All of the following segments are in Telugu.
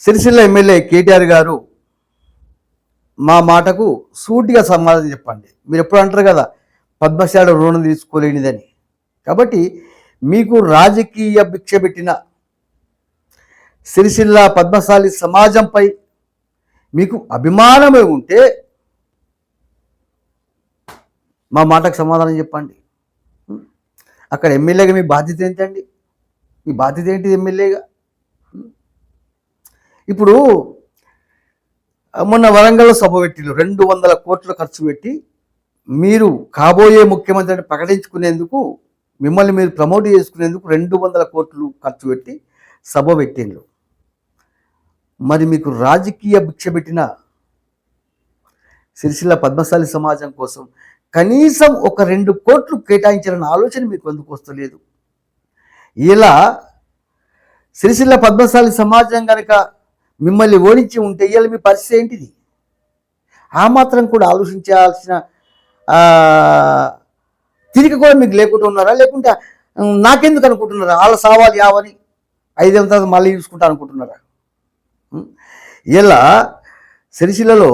సిరిసిల్ల ఎమ్మెల్యే కేటీఆర్ గారు మా మాటకు సూటిగా సమాధానం చెప్పండి. మీరు ఎప్పుడు అంటారు కదా పద్మశాల రుణం తీసుకోలేనిదని. కాబట్టి మీకు రాజకీయ భిక్ష పెట్టిన సిరిసిల్ల పద్మశాలి సమాజంపై మీకు అభిమానమే ఉంటే మా మాటకు సమాధానం చెప్పండి. అక్కడ ఎమ్మెల్యేగా మీ బాధ్యత ఏంటండి? మీ బాధ్యత ఏంటి ఎమ్మెల్యేగా? ఇప్పుడు మొన్న వరంగల్లో సభ పెట్టిలు రెండు వందల కోట్లు ఖర్చు పెట్టి మీరు కాబోయే ముఖ్యమంత్రిని ప్రకటించుకునేందుకు మిమ్మల్ని మీరు ప్రమోట్ చేసుకునేందుకు రెండు వందల కోట్లు ఖర్చు పెట్టి సభ పెట్టిండ్రు మరి మీకు రాజకీయ భిక్ష పెట్టిన సిరిసిల్ల పద్మశాలి సమాజం కోసం కనీసం ఒక రెండు కోట్లు కేటాయించాలన్న ఆలోచన మీకు ఎందుకు వస్తలేదు? ఇలా సిరిసిల్ల పద్మశాలి సమాజం కనుక మిమ్మల్ని ఓడించి ఉంటే ఇవాళ మీ పరిస్థితి ఏంటిది? ఆ మాత్రం కూడా ఆలోచించాల్సిన తిరిగి కూడా మీకు లేకుండా ఉన్నారా? లేకుంటే నాకెందుకు అనుకుంటున్నారా? వాళ్ళ సావాలి యావని ఐదేళ్ళ తర్వాత మళ్ళీ చూసుకుంటా అనుకుంటున్నారా? ఇలా సిరిసిల్లలో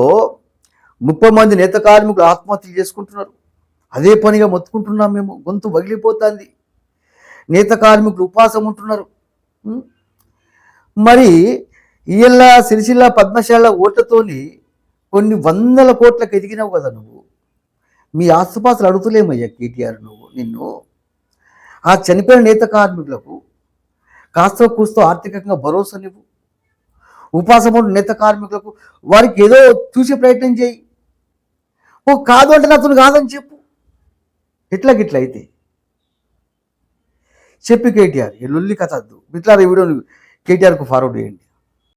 ముప్పై మంది నేత కార్మికులు ఆత్మహత్యలు చేసుకుంటున్నారు. అదే పనిగా మొత్తుకుంటున్నాం మేము. గొంతు వగిలిపోతుంది. నేత కార్మికులు ఉపాసం ఉంటున్నారు. మరి ఇయ్యల్ల సిరిసిల్ల పద్మశాల ఓట్లతోని కొన్ని వందల కోట్లకు ఎదిగినావు కదా నువ్వు. మీ ఆస్తుపాస్తులు అడుగుతులేమయ్యా కేటీఆర్ నువ్వు నిన్ను. ఆ చనిపోయిన నేత కార్మికులకు కాస్త కూస్తో ఆర్థికంగా భరోసా నువ్వు. ఉపాసముడు నేత కార్మికులకు వారికి ఏదో చూసే ప్రయత్నం చేయి. ఓ కాదు అంటే అతను కాదని చెప్పు. ఇట్లా గిట్ల అయితే? చెప్పి కేటీఆర్ ఎల్లుల్లి లొల్లి కథ వద్దు ఇట్లా వీడియోని కేటీఆర్కు ఫార్వర్డ్ చేయండి.